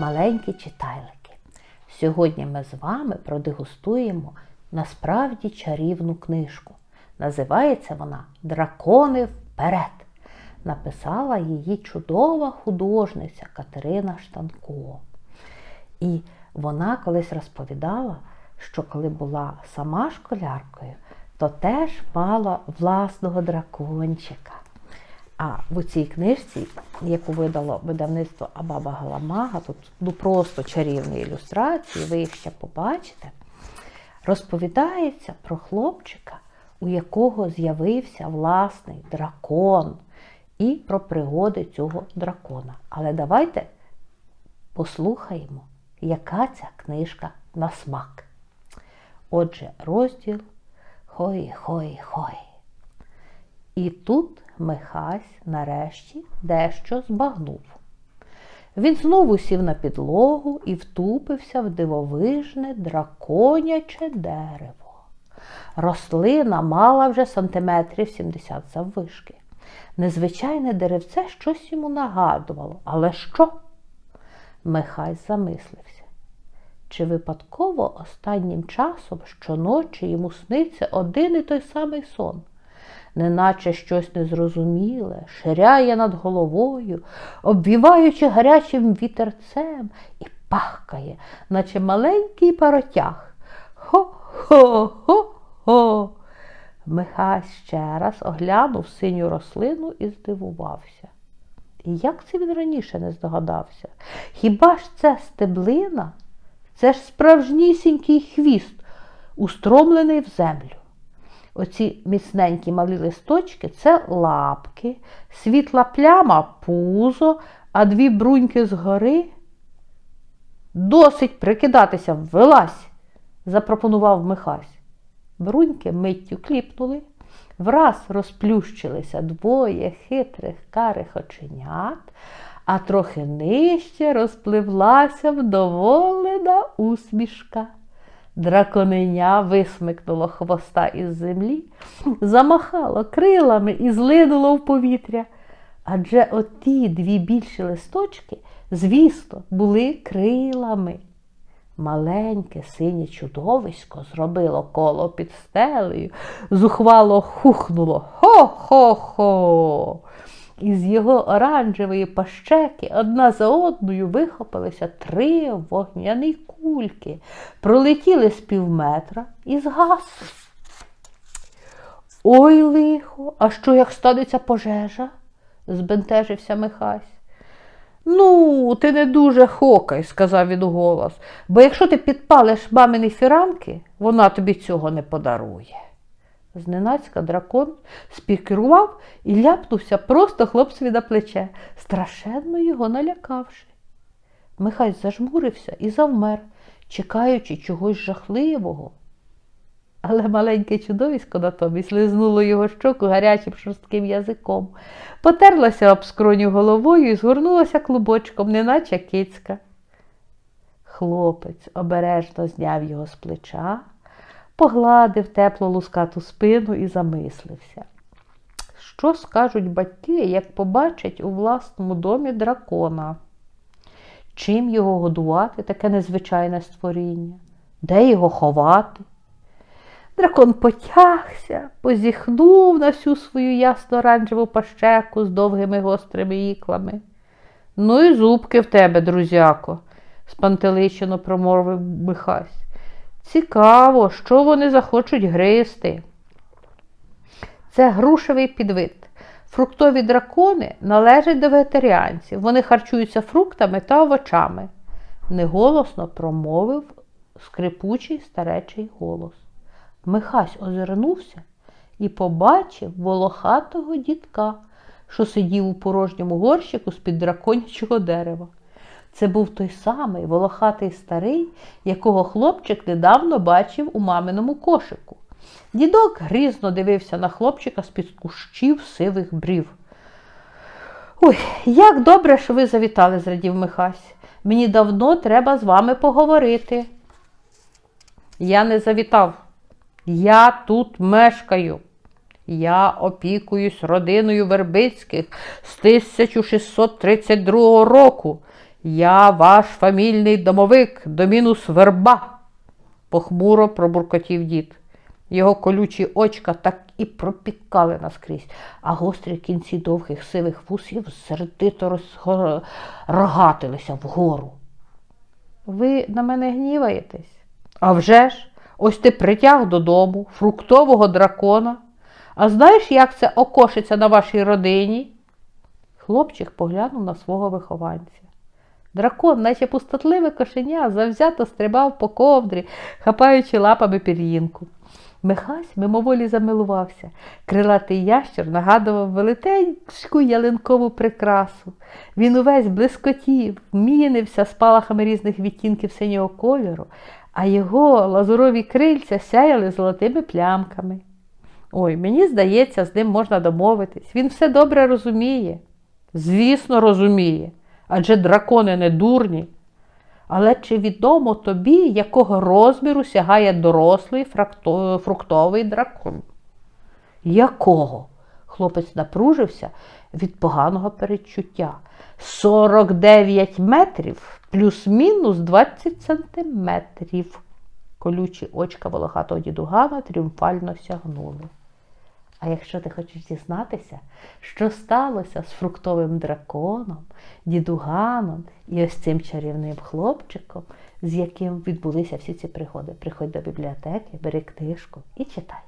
маленькі читайлики. Сьогодні ми з вами продегустуємо насправді чарівну книжку. Називається вона Дракони вперед. Написала її чудова художниця Катерина Штанко. І вона колись розповідала, що коли була сама школяркою, то теж мала власного дракончика. А в цій книжці, яку видало видавництво Абаба Галамага, тут ну, просто чарівні ілюстрації, ви їх ще побачите, розповідається про хлопчика, у якого з'явився власний дракон, і про пригоди цього дракона. Але давайте послухаємо, яка ця книжка на смак. Отже, розділ Хой-хой-хой. І тут Михась нарешті дещо збагнув. Він знову сів на підлогу і втупився в дивовижне драконяче дерево. Рослина мала вже сантиметрів 70 заввишки. Незвичайне деревце щось йому нагадувало. Але що? Михай замислився. Чи випадково останнім часом щоночі йому сниться один і той самий сон? Неначе щось незрозуміле, ширяє над головою, обвіваючи гарячим вітерцем і пахкає, наче маленький паротяг. Хо-хо-хо-хо. Михась ще раз оглянув синю рослину і здивувався. І як це він раніше не здогадався? Хіба ж це стеблина? Це ж справжнісінький хвіст, устромлений в землю. Оці міцненькі малі листочки це лапки, світла пляма пузо, а дві бруньки згори. Досить прикидатися, вилазь, запропонував Михась. Бруньки миттю кліпнули, враз розплющилися двоє хитрих карих оченят, а трохи нижче розпливлася вдоволена усмішка. Драконеня висмикнуло хвоста із землі, замахало крилами і злинуло в повітря. Адже оті дві більші листочки, звісно, були крилами. Маленьке синє чудовисько зробило коло під стелею, зухвало хухнуло хо-хо-хо. Із його оранжевої пащеки одна за одною вихопилися три вогняні кульки, пролетіли з півметра і згасли. Ой лихо, а що як станеться пожежа? збентежився Михась. Ну, ти не дуже хокай, сказав він голос, бо якщо ти підпалиш мамині фіранки, вона тобі цього не подарує. Зненацька дракон спікерував і ляпнувся просто хлопцеві на плече, страшенно його налякавши. Михай зажмурився і завмер, чекаючи чогось жахливого. Але маленьке чудовисько натомість лизнуло його щоку гарячим шорстким язиком, потерлося об скроню головою і згорнулося клубочком, неначе кицька. Хлопець обережно зняв його з плеча погладив тепло лускату спину і замислився. Що скажуть батьки, як побачать у власному домі дракона? Чим його годувати, таке незвичайне створіння? Де його ховати? Дракон потягся, позіхнув на всю свою ясно оранжеву пащеку з довгими гострими іклами. Ну і зубки в тебе, друзяко, спантеличено промовив Михась. Цікаво, що вони захочуть гризти. Це грушевий підвид. Фруктові дракони належать до вегетаріанців. Вони харчуються фруктами та овочами, неголосно промовив скрипучий старечий голос. Михась озирнувся і побачив волохатого дітка, що сидів у порожньому горщику з-під драконячого дерева. Це був той самий волохатий старий, якого хлопчик недавно бачив у маминому кошику. Дідок грізно дивився на хлопчика з-під кущів сивих брів. Ой, як добре, що ви завітали, зрадів Михась. Мені давно треба з вами поговорити. Я не завітав. Я тут мешкаю. Я опікуюсь родиною Вербицьких з 1632 року. Я ваш фамільний домовик, домінус верба, похмуро пробуркотів дід. Його колючі очка так і пропікали наскрізь, а гострі кінці довгих сивих вусів сердито розго- рогатилися вгору. Ви на мене гніваєтесь? А вже ж, ось ти притяг додому фруктового дракона. А знаєш, як це окошиться на вашій родині? Хлопчик поглянув на свого вихованця. Дракон, наче пустотливе кошеня, завзято стрибав по ковдрі, хапаючи лапами пір'їнку. Михась мимоволі замилувався. Крилатий ящер нагадував велетенську ялинкову прикрасу. Він увесь блискотів, мінився спалахами різних відтінків синього кольору, а його лазурові крильця сяяли золотими плямками. Ой, мені здається, з ним можна домовитись. Він все добре розуміє. Звісно, розуміє, адже дракони не дурні. Але чи відомо тобі, якого розміру сягає дорослий фруктовий дракон? Якого? Хлопець напружився від поганого передчуття. 49 метрів плюс-мінус 20 сантиметрів. Колючі очка волохатого дідугана тріумфально сягнули. А якщо ти хочеш дізнатися, що сталося з фруктовим драконом, дідуганом і ось цим чарівним хлопчиком, з яким відбулися всі ці пригоди, приходь до бібліотеки, бери книжку і читай.